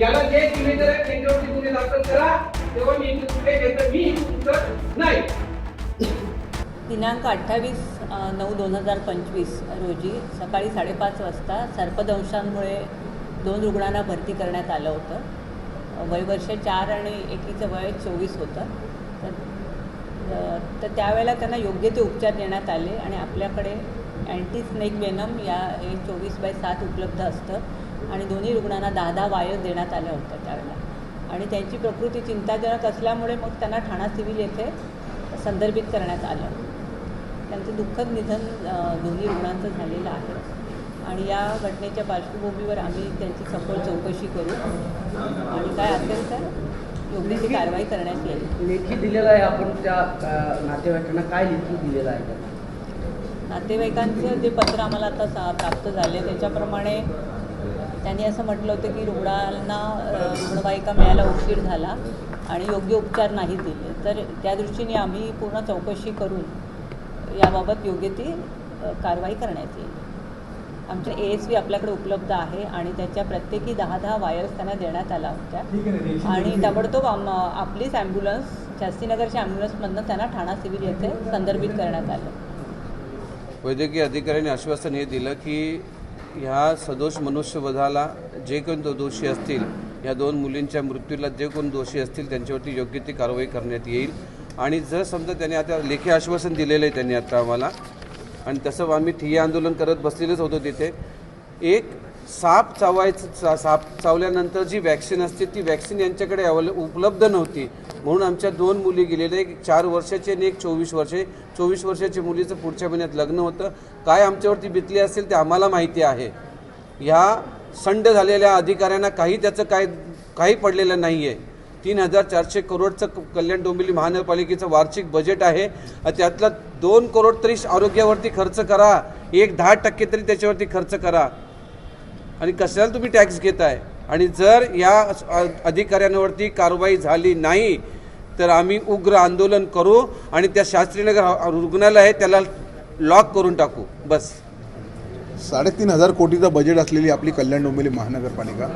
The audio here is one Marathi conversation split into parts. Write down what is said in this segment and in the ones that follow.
याला जे जिम्मेदार आहे त्यांच्यावरती गुन्हे दाखल करा तेव्हा मी कुठे घेतो मी तुमचं नाही. दिनांक अठ्ठावीस नऊ दोन हजार पंचवीस रोजी सकाळी साडेपाच वाजता सर्पदंशांमुळे दोन रुग्णांना भरती करण्यात आलं होतं. अ, वय वर्ष चार आणि एकीचं वय चोवीस होतं. तर तर त्यावेळेला त्यांना योग्य ते उपचार देण्यात आले आणि आपल्याकडे अँटी स्नेक वेनम या हे चोवीस बाय सात उपलब्ध असतं. आणि दोन्ही रुग्णांना दहा दहा वायर देण्यात आल्या होत्या त्यावेळेला. आणि त्यांची प्रकृती चिंताजनक असल्यामुळे मग त्यांना ठाणा सिव्हिल येथे संदर्भित करण्यात आलं. त्यांचं दुःखद निधन दोन्ही रुग्णांचं झालेलं आहे. आणि या घटनेच्या पार्श्वभूमीवर आम्ही त्यांची सखोल चौकशी करू. आणि काय असेल तर योग्य ती कारवाई करण्यात येईल. लेखी दिलेला आहे आपण त्या नातेवाईकांना काय लेखी दिलेलं आहे? त्यांना? नातेवाईकांचं जे पत्र आम्हाला आता सा प्राप्त झाले त्याच्याप्रमाणे त्यांनी असं म्हटलं होतं की रुग्णांना रुग्णवाहिका मिळायला उशीर झाला आणि योग्य उपचार नाही दिले. तर त्या दृष्टीने आम्ही पूर्ण चौकशी करून याबाबत योग्य ती कारवाई करण्यात येईल. आमच्या ए एस व्ही आपल्याकडे उपलब्ध आहे आणि त्याच्या प्रत्येकी दहा दहा वायर्स त्यांना देण्यात आल्या होत्या. आणि ताबडतोब आम आपलीच ॲम्ब्युलन्स शास्त्रीनगरच्या ॲम्ब्युलन्समधनं त्यांना ठाणा सिव्हिल येथे संदर्भित करण्यात आलं. वैद्यकीय अधिकाऱ्यांनी आश्वासन हे दिलं की ह्या सदोष मनुष्यवधाला जे कोण दोषी असतील या दोन मुलींच्या मृत्यूला जे कोण दोषी असतील त्यांच्यावरती योग्य ती कारवाई करण्यात येईल. आणि जर समजा त्यांनी आता लेखी आश्वासन दिलेलं आहे त्यांनी आता आम्हाला आणि तसं आम्ही ठिय्या आंदोलन करत बसलेलंच होतो तिथे एक साप चावायचं चा साप चावल्यानंतर जी वॅक्सिन असते ती वॅक्सिन यांच्याकडे अवेले उपलब्ध नव्हती. म्हणून आमच्या दोन मुली गेलेल्या एक चार वर्षाची आणि एक चोवीस वर्षे चोवीस वर्षाच्या मुलीचं पुढच्या महिन्यात लग्न होतं. काय आमच्यावरती बितली असेल ते आम्हाला माहिती आहे. ह्या संड झालेल्या अधिकाऱ्यांना काही त्याचं काय काही पडलेलं नाही आहे तीन हजार चारशे करोडचं क- कल्याण डोंबिवली महानगरपालिकेचं वार्षिक बजेट आहे. त्यातला दोन करोड तरी आरोग्यावरती खर्च करा. एक दहा टक्के तरी त्याच्यावरती खर्च करा. आणि कशाला तुम्ही टॅक्स घेताय? आणि जर या अधिकाऱ्यांवरती कारवाई झाली नाही तर आम्ही उग्र आंदोलन करू आणि त्या शास्त्रीनगर रुग्णालय आहे त्याला लॉक करून टाकू. बस. साडेतीन हजार कोटीचं बजेट असलेली आपली कल्याण डोंबिवली महानगरपालिका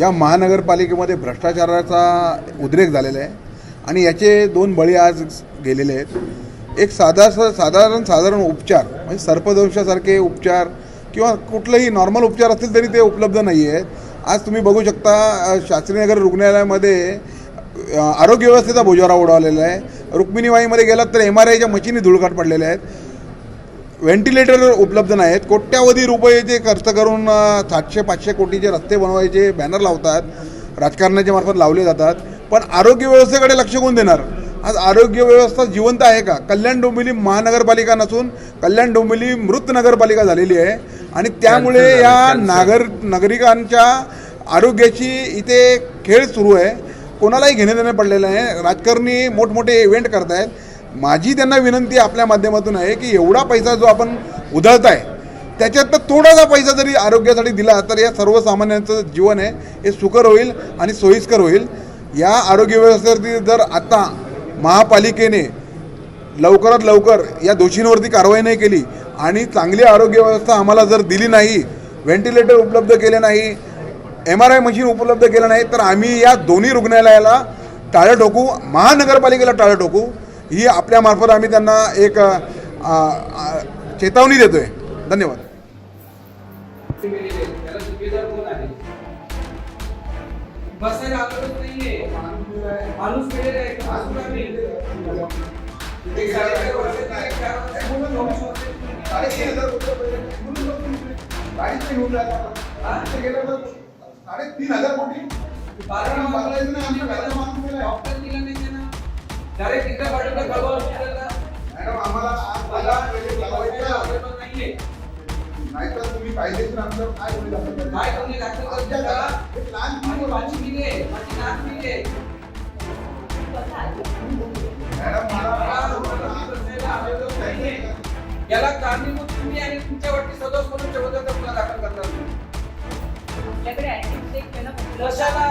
या महानगरपालिकेमध्ये भ्रष्टाचाराचा उद्रेक झालेला आहे आणि याचे दोन बळी आज गेलेले आहेत. एक साधा साधारण साधारण उपचार म्हणजे सर्पदंशासारखे उपचार किंवा कुठलंही नॉर्मल उपचार असतील तरी ते उपलब्ध नाही आहेत आज तुम्ही बघू शकता शास्त्री शास्त्रीनगर रुग्णालयामध्ये आरोग्य व्यवस्थेचा भोजारा उडवलेला आहे. रुक्मिणीवाईमध्ये गेलात तर एम आर आयच्या मशीनी धुळकाट पडलेल्या आहेत. व्हेंटिलेटर उपलब्ध नाहीत कोट्यावधी रुपये खर्च करून सातशे पाचशे कोटीचे रस्ते बनवायचे बॅनर लावतात राजकारणाच्या मार्फत लावले जातात. पण आरोग्य व्यवस्थेकडे लक्ष कोण देणार? आज आरोग्य व्यवस्था जिवंत आहे का? कल्याण डोंबिवली महानगरपालिका नसून कल्याण डोंबिवली मृत नगरपालिका झालेली आहे. आणि त्यामुळे या नागर नागरिकांच्या आरोग्याची इथे खेळ सुरू आहे. कोणालाही घेणे देणे पडलेलं आहे राजकारणी मोठमोठे इव्हेंट करतायत. माझी त्यांना विनंती आपल्या माध्यमातून आहे की एवढा पैसा जो आपण उधळताय त्याच्यात थोडासा पैसा जरी आरोग्यासाठी दिला तर या सर्वसामान्यांचं जीवन आहे. हे सुकर होईल आणि सोयीस्कर होईल. या आरोग्य व्यवस्थेवरती जर आता महापालिकेने लवकरात लवकर या दोषींवरती कारवाई नाही केली आणि चांगली आरोग्य व्यवस्था आम्हाला जर दिली नाही व्हेंटिलेटर उपलब्ध केले नाही एम आर आय मशीन उपलब्ध केलं नाही तर आम्ही या दोन्ही रुग्णालयाला टाळं ठोकू महानगरपालिकेला टाळं ठोकू. ही आपल्यामार्फत आम्ही त्यांना एक चेतावणी देतोय. धन्यवाद. आहे. धन्यवाद माणूस वेळ आहे का? नाही? साडेतीन हजार कोटी बारा दिला नाही त्यांना. डायरेक्ट पाठवलं हॉस्पिटलला. मॅडम आम्हाला आज मला लावायचं नाहीये. नाहीतर तुम्ही आमचं काय होईल आपण काय गुन्हे दाखल करता का? माझी माझी आहे, माझी नात मुली याला कारणीभूत तुम्ही आणि तुमच्या वाटते सदोष म्हणून जबरदस्त गुन्हा दाखल करतात आपल्याकडे ऍटिट्यूड कशाला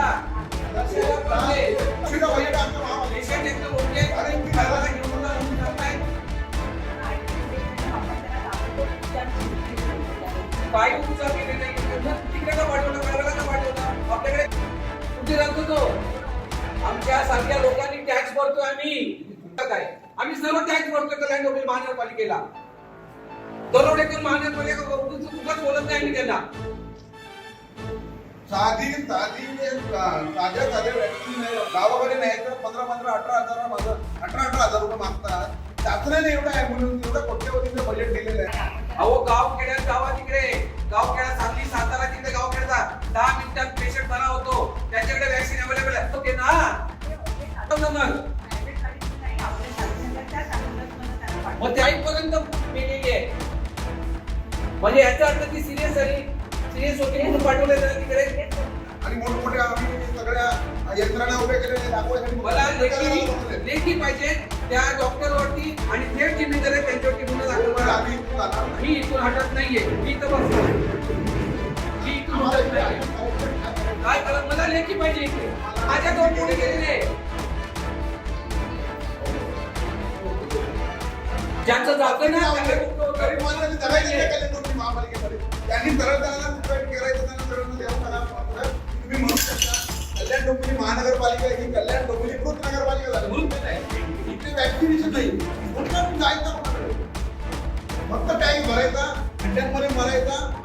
कशाला पाहिजे पेशंट घराला घेऊन केले नाही तिकडे पाठवलं घराला का पाठवलं आपल्याकडे कुठे जातो तो? आमच्या सारख्या लोकांनी टॅक्स भरतोय आम्ही. काय? आम्ही सर्व टॅक्स भरतोय कल्याण महानगरपालिकेला. दरोडेकर महानगरपालिका उगाच बोलत नाही मी त्यांना. साधी साधी जे साध्या साध्या व्यक्ती नाही. गावाकडे नाही तर पंधरा पंधरा अठरा हजार माझं अठरा अठरा हजार रुपये मागतात. शासनाने एवढं ॲम्ब्युलन्स एवढं कोट्यवधीचं बजेट दिलेलं आहे. अहो गाव खेड्यात गावा तिकडे. गाव खेड्यात सांगली सातारा तिकडे गाव खेळतात दहा मिनिटात पेशंट बरा होतो. त्याच्याकडे वॅक्सिन अवेलेबल आहे. ओके ना? ना मग. मग ते पर्यंत मेलेली आहे. म्हणजे याचा अर्थ ती सिरियस झाली सिरियस होती म्हणून पाठवले त्याला तिकडे आणि मोठमोठ्या आम्ही सगळ्या यंत्रणा केलेल्या दाखवायसाठी मला लेखी लेखी पाहिजे त्या डॉक्टर वरती आणि थेट जिम्मेदार आहे त्यांच्यावरती गुन्हा दाखल करा. आम्ही इथून जाणार नाही. मी इथून हटत नाहीये. मी इथं बसतो मी इथून हटत नाही. काय करा? मला लेखी पाहिजे इथे. माझ्या दोन पोटी गेलेले ज्यांचं जातं ना. गरीब माणसाने जगायचं नाही. त्यांनी सरळ त्यांना कुठं करायचं त्यांना सरळ द्यावं तुम्ही म्हणू शकता कल्याण डोंबिवली महानगरपालिका ही कल्याण डोंबिवली कृत नगरपालिका झाली? म्हणून नाही. इथे वॅक्सिनेशन नाही. म्हणून जायचं फक्त टॅक्स भरायचा खड्ड्यांमध्ये मरायचा